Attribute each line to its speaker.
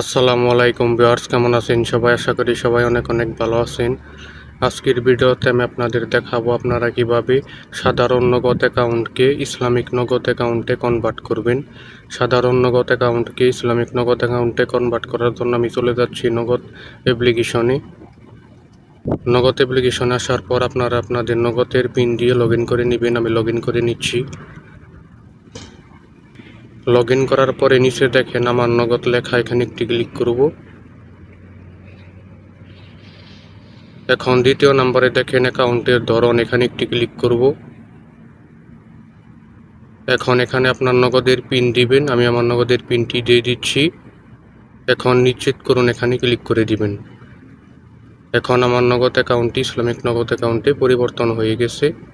Speaker 1: আসসালামু আলাইকুম ভিউয়ার্স, কেমন আছেন সবাই? আশা করি সবাই অনেক অনেক ভালো আছেন। আজকের ভিডিওতে আমি আপনাদের দেখাবো আপনারা কীভাবে সাধারণ নগদ অ্যাকাউন্টকে ইসলামিক নগদ অ্যাকাউন্টে কনভার্ট করবেন। সাধারণ নগদ অ্যাকাউন্টকে ইসলামিক নগদ অ্যাকাউন্টে কনভার্ট করার জন্য আমি চলে যাচ্ছি নগদ অ্যাপ্লিকেশনে নগদ অ্যাপ্লিকেশনে আসার পর আপনারা আপনাদের নগদের পিন দিয়ে লগ করে নেবেন, আমি লগ করে নিচ্ছি। লগ করার পরে নিচে দেখেন আমার নগদ লেখা, এখানে একটি ক্লিক করব। এখন দ্বিতীয় নম্বরে দেখেন অ্যাকাউন্টের ধরন, এখানে একটি ক্লিক করব। এখন এখানে আপনার নগদের পিন দিবেন, আমি আমার নগদের পিনটি দিয়ে দিচ্ছি। এখন নিশ্চিত করুন, এখানে ক্লিক করে দিবেন। এখন আমার নগদ অ্যাকাউন্টটি, ইসলামিক নগদ অ্যাকাউন্টে পরিবর্তন হয়ে গেছে।